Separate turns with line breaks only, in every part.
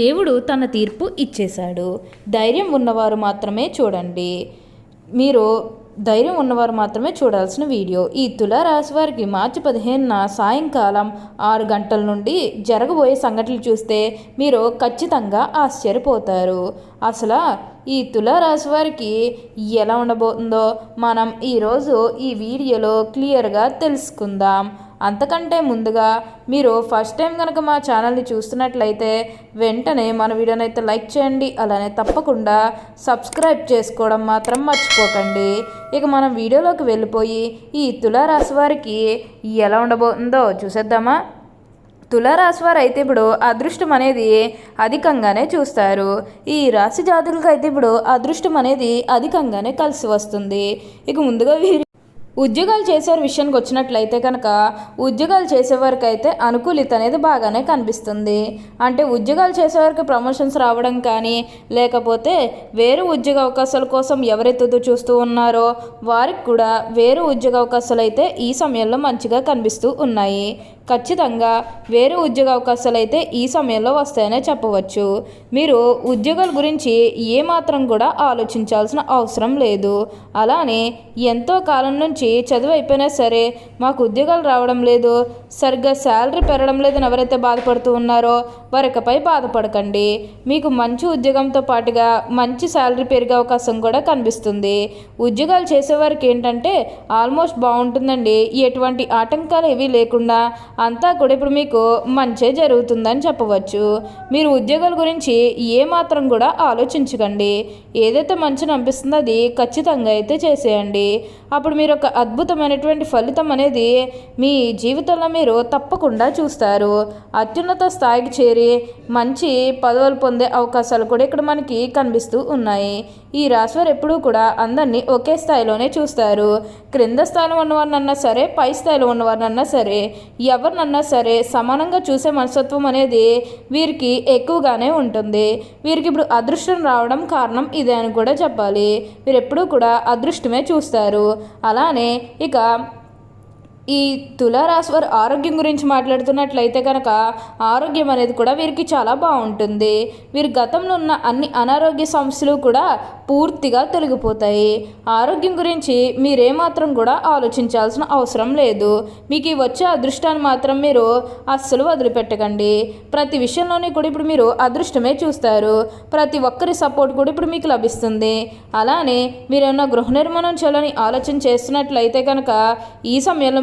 దేవుడు తన తీర్పు ఇచ్చేశాడు. ధైర్యం ఉన్నవారు మాత్రమే చూడండి. మీరు ధైర్యం ఉన్నవారు మాత్రమే చూడాల్సిన వీడియో. ఈ తులారాశి వారికి మార్చి పదిహేనున సాయంకాలం ఆరు గంటల నుండి జరగబోయే సంఘటనలు చూస్తే మీరు ఖచ్చితంగా ఆశ్చర్యపోతారు. అసలు ఈ తులారాశి వారికి ఎలా ఉండబోతుందో మనం ఈరోజు ఈ వీడియోలో క్లియర్గా తెలుసుకుందాం. అంతకంటే ముందుగా మీరు ఫస్ట్ టైం కనుక మా ఛానల్ని చూస్తున్నట్లయితే వెంటనే మన వీడియోని అయితే లైక్ చేయండి అలానే తప్పకుండా సబ్స్క్రైబ్ చేసుకోవడం మాత్రం మర్చిపోకండి. ఇక మనం వీడియోలోకి వెళ్ళిపోయి ఈ తులారాశి వారికి ఎలా ఉండబోతుందో చూసేద్దామా? తులారాశి వారు అయితే ఇప్పుడు అదృష్టం అనేది అధికంగానే చూస్తారు. ఈ రాశి జాతులకు అయితే ఇప్పుడు అదృష్టం అనేది అధికంగానే కలిసి వస్తుంది. ఇక ముందుగా వీరి ఉద్యోగాలు చేసే విషయానికి వచ్చినట్లయితే కనుక ఉద్యోగాలు చేసేవారికి అయితే అనుకూలిత అనేది బాగానే కనిపిస్తుంది. అంటే ఉద్యోగాలు చేసేవారికి ప్రమోషన్స్ రావడం కానీ లేకపోతే వేరే ఉద్యోగ అవకాశాల కోసం ఎవరైతే చూస్తూ ఉన్నారో వారికి కూడా వేరే ఉద్యోగ అవకాశాలు అయితే ఈ సమయంలో మంచిగా కనిపిస్తూ ఉన్నాయి. ఖచ్చితంగా వేరే ఉద్యోగ అవకాశాలు అయితే ఈ సమయంలో వస్తాయనే చెప్పవచ్చు. మీరు ఉద్యోగాల గురించి ఏమాత్రం కూడా ఆలోచించాల్సిన అవసరం లేదు. అలానే ఎంతో కాలం నుంచి చదువు అయిపోయినా సరే మాకు ఉద్యోగాలు రావడం లేదు. సరిగ్గా శాలరీ పెరగడం లేదని ఎవరైతే బాధపడుతూ ఉన్నారో వారికపై బాధపడకండి. మీకు మంచి ఉద్యోగంతో పాటుగా మంచి శాలరీ పెరిగే అవకాశం కూడా కనిపిస్తుంది. ఉద్యోగాలు చేసేవారికి ఏంటంటే ఆల్మోస్ట్ బాగుంటుందండి. ఎటువంటి ఆటంకాలు ఏవీ లేకుండా అంతా కూడా ఇప్పుడు మీకు మంచే జరుగుతుందని చెప్పవచ్చు. మీరు ఉద్యోగాల గురించి ఏమాత్రం కూడా ఆలోచించకండి. ఏదైతే మంచిని అనిపిస్తుందో అది ఖచ్చితంగా అయితే చేసేయండి. అప్పుడు మీరు ఒక అద్భుతమైనటువంటి ఫలితం అనేది మీ జీవితంలో మీరు తప్పకుండా చూస్తారు. అత్యున్నత స్థాయికి చేరి మంచి పదవులు పొందే అవకాశాలు కూడా ఇక్కడ మనకి కనిపిస్తూ ఉన్నాయి. ఈ రాశివారు ఎప్పుడూ కూడా అందరినీ ఒకే స్థాయిలోనే చూస్తారు. క్రింద స్థాయిలో ఉన్నవారినన్నా సరే పై స్థాయిలో ఉన్నవారినన్నా సరే ఎవరినన్నా సరే సమానంగా చూసే మనస్తత్వం అనేది వీరికి ఎక్కువగానే ఉంటుంది. వీరికి ఇప్పుడు అదృష్టం రావడం కారణం ఇదే అని కూడా చెప్పాలి. వీరు ఎప్పుడూ కూడా అదృష్టమే చూస్తారు. అలానే ఇక ఈ తులారాశి వారి ఆరోగ్యం గురించి మాట్లాడుతున్నట్లయితే కనుక ఆరోగ్యం అనేది కూడా వీరికి చాలా బాగుంటుంది. వీరి గతంలో ఉన్న అన్ని అనారోగ్య సమస్యలు కూడా పూర్తిగా తొలగిపోతాయి. ఆరోగ్యం గురించి మీరేమాత్రం కూడా ఆలోచించాల్సిన అవసరం లేదు. మీకు ఈ వచ్చే అదృష్టాన్ని మాత్రం మీరు అస్సలు వదిలిపెట్టకండి. ప్రతి విషయంలోనే కూడా ఇప్పుడు మీరు అదృష్టమే చూస్తారు. ప్రతి ఒక్కరి సపోర్ట్ కూడా ఇప్పుడు మీకు లభిస్తుంది. అలానే మీరేమన్నా గృహ నిర్మాణం చేయాలని ఆలోచన చేస్తున్నట్లయితే కనుక ఈ సమయంలో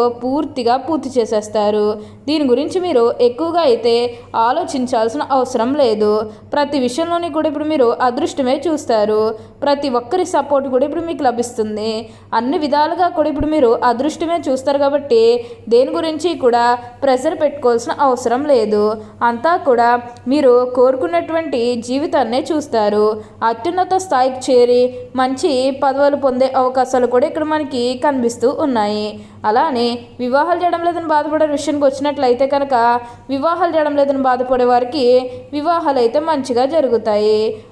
పూర్తిగా పూర్తి చేసేస్తారు. దీని గురించి మీరు ఎక్కువగా అయితే ఆలోచించాల్సిన అవసరం లేదు. ప్రతి విషయంలోని కూడా ఇప్పుడు మీరు అదృష్టమే చూస్తారు. ప్రతి ఒక్కరి సపోర్ట్ కూడా ఇప్పుడు మీకు లభిస్తుంది. అన్ని విధాలుగా కూడా ఇప్పుడు మీరు అదృష్టమే చూస్తారు కాబట్టి దేని గురించి కూడా ప్రెషర్ పెట్టుకోవాల్సిన అవసరం లేదు. అంతా కూడా మీరు కోరుకున్నటువంటి జీవితాన్నే చూస్తారు. అత్యున్నత స్థాయికి చేరి మంచి పదవులు పొందే అవకాశాలు కూడా ఇక్కడ మనకి కనిపిస్తూ ఉన్నాయి. అలానే వివాహాలు చేయడం లేదని బాధపడే విషయానికి వచ్చినట్లయితే కనుక వివాహాలు చేయడం లేదని బాధపడే వారికి వివాహాలు అయితే మంచిగా జరుగుతాయి.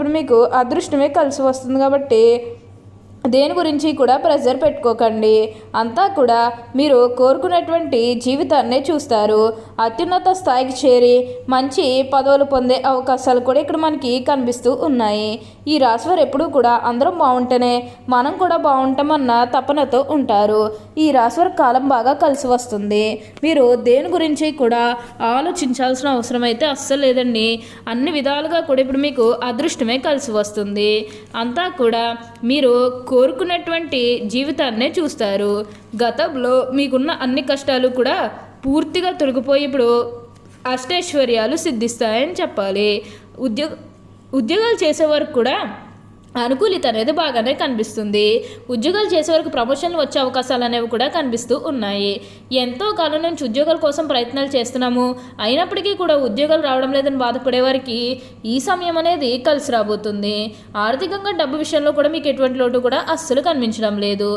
ఇప్పుడు మీకు అదృష్టమే కలిసి వస్తుంది కాబట్టి దేని గురించి కూడా ప్రెజర్ పెట్టుకోకండి. అంతా కూడా మీరు కోరుకున్నటువంటి జీవితాన్నే చూస్తారు. అత్యున్నత స్థాయికి చేరి మంచి పదవులు పొందే అవకాశాలు కూడా ఇక్కడ మనకి కనిపిస్తూ ఉన్నాయి. ఈ రాశివారు ఎప్పుడూ కూడా అందరం బాగుంటేనే మనం కూడా బాగుంటామన్న తపనతో ఉంటారు. ఈ రాశివారి కాలం బాగా కలిసి వస్తుంది. మీరు దేని గురించి కూడా ఆలోచించాల్సిన అవసరం అయితే అస్సలు లేదండి. అన్ని విధాలుగా కూడా ఇప్పుడు మీకు అదృష్టమే కలిసి వస్తుంది. అంతా కూడా మీరు కోరుకున్నటువంటి జీవితాన్నే చూస్తారు. గతంలో మీకున్న అన్ని కష్టాలు కూడా పూర్తిగా తొలగిపోయి ఇప్పుడు అష్టైశ్వర్యాలు సిద్ధిస్తాయని చెప్పాలి. ఉద్యోగ ఉద్యోగాలు చేసే కూడా అనుకూలిత అనేది బాగానే కనిపిస్తుంది. ఉద్యోగాలు చేసే వరకు ప్రమోషన్లు వచ్చే అవకాశాలు అనేవి కూడా కనిపిస్తూ ఉన్నాయి. ఎంతో కాలం నుంచి ఉద్యోగాల కోసం ప్రయత్నాలు చేస్తున్నాము. అయినప్పటికీ కూడా ఉద్యోగాలు రావడం లేదని బాధపడే వారికి ఈ సమయం అనేది కలిసి రాబోతుంది. ఆర్థికంగా డబ్బు విషయంలో కూడా మీకు ఎటువంటి లోటు కూడా అస్సలు కనిపించడం లేదు.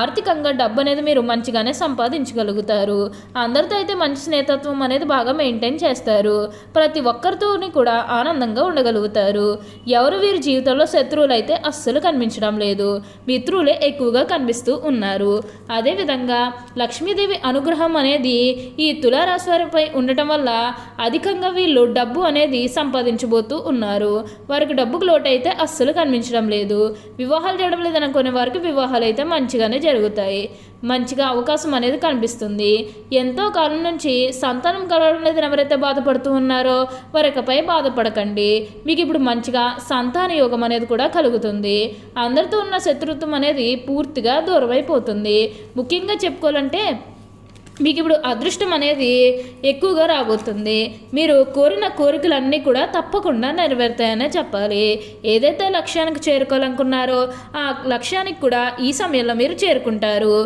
ఆర్థికంగా డబ్బు అనేది మీరు మంచిగానే సంపాదించగలుగుతారు. అందరితో అయితే మంచి స్నేహతత్వం అనేది బాగా మెయింటైన్ చేస్తారు. ప్రతి ఒక్కరితోని కూడా ఆనందంగా ఉండగలుగుతారు. ఎవరు వీరి జీవితంలో శత్రువులు అయితే అస్సలు కనిపించడం లేదు. మిత్రులే ఎక్కువగా కనిపిస్తూ ఉన్నారు. అదేవిధంగా లక్ష్మీదేవి అనుగ్రహం అనేది ఈ తులారాశి వారిపై ఉండటం వల్ల అధికంగా వీళ్ళు డబ్బు అనేది సంపాదించబోతూ ఉన్నారు. వారికి డబ్బుకు లోటు అయితే అస్సలు కనిపించడం లేదు. వివాహాలు చేయడం లేదనుకునే వారికి వివాహాలు అయితే మంచిగానే జరుగుతాయి. మంచిగా అవకాశం అనేది కనిపిస్తుంది. ఎంతో కాలం నుంచి సంతానం కలగడం లేదని ఎవరైతే బాధపడుతూ ఉన్నారో వారికపై బాధపడకండి. మీకు ఇప్పుడు మంచిగా సంతాన యోగం అనేది కూడా కలుగుతుంది. అందరితో ఉన్న శత్రుత్వం అనేది పూర్తిగా దూరమైపోతుంది. ముఖ్యంగా చెప్పుకోవాలంటే మీకు ఇప్పుడు అదృష్టం అనేది ఎక్కువగా రాబోతుంది. మీరు కోరిన కోరికలన్నీ కూడా తప్పకుండా నెరవేరుతాయనే చెప్పాలి. ఏదైతే లక్ష్యానికి చేరుకోవాలనుకున్నారో ఆ లక్ష్యానికి కూడా ఈ సమయంలో మీరు చేరుకుంటారు.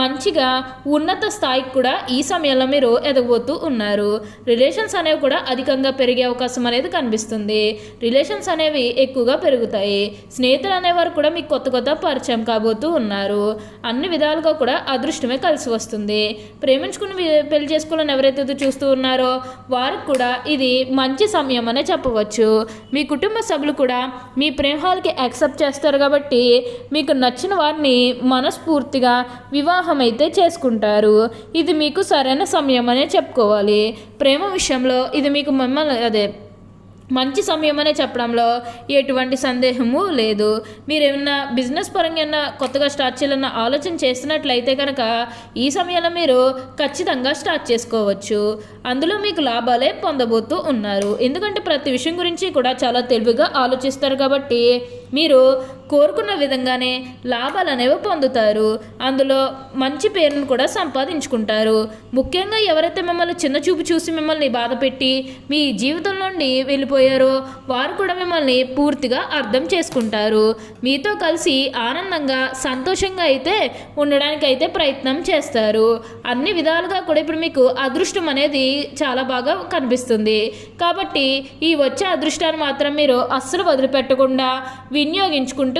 మంచిగా ఉన్నత స్థాయికి కూడా ఈ సమయంలో మీరు ఎదగబోతూ ఉన్నారు. రిలేషన్స్ అనేవి కూడా అధికంగా పెరిగే అవకాశం అనేది కనిపిస్తుంది. రిలేషన్స్ అనేవి ఎక్కువగా పెరుగుతాయి. స్నేహితులు అనేవారు కూడా మీకు కొత్త కొత్త పరిచయం కాబోతూ ఉన్నారు. అన్ని విధాలుగా కూడా అదృష్టమే కలిసి వస్తుంది. ప్రేమ ప్రేమించుకుని పెళ్ళి చేసుకోవాలని ఎవరైతే చూస్తూ ఉన్నారో వారికి కూడా ఇది మంచి సమయం అనే చెప్పవచ్చు. మీ కుటుంబ సభ్యులు కూడా మీ ప్రేమాలకి యాక్సెప్ట్ చేస్తారు కాబట్టి మీకు నచ్చిన వారిని మనస్ఫూర్తిగా వివాహం అయితే చేసుకుంటారు. ఇది మీకు సరైన సమయం అనే చెప్పుకోవాలి. ప్రేమ విషయంలో ఇది మీకు మిమ్మల్ని అదే మంచి సమయం అనే చెప్పడంలో ఎటువంటి సందేహము లేదు. మీరు ఏమన్నా బిజినెస్ పరంగా ఏమన్నా కొత్తగా స్టార్ట్ చేయాలన్న ఆలోచన చేస్తున్నట్లయితే కనుక ఈ సమయంలో మీరు ఖచ్చితంగా స్టార్ట్ చేసుకోవచ్చు. అందులో మీకు లాభాలే పొందబోతూ ఉన్నారు. ఎందుకంటే ప్రతి విషయం గురించి కూడా చాలా తెలివిగా ఆలోచిస్తారు కాబట్టి మీరు కోరుకున్న విధంగానే లాభాలు అనేవి పొందుతారు. అందులో మంచి పేరును కూడా సంపాదించుకుంటారు. ముఖ్యంగా ఎవరైతే మిమ్మల్ని చిన్న చూపు చూసి మిమ్మల్ని బాధపెట్టి మీ జీవితం నుండి వెళ్ళిపోయారో వారు కూడా మిమ్మల్ని పూర్తిగా అర్థం చేసుకుంటారు. మీతో కలిసి ఆనందంగా సంతోషంగా అయితే ఉండడానికి అయితే ప్రయత్నం చేస్తారు. అన్ని విధాలుగా కూడా ఇప్పుడు మీకు అదృష్టం అనేది చాలా బాగా కనిపిస్తుంది. కాబట్టి ఈ వచ్చే అదృష్టాన్ని మాత్రం మీరు అస్సలు వదిలిపెట్టకుండా వినియోగించుకుంటూ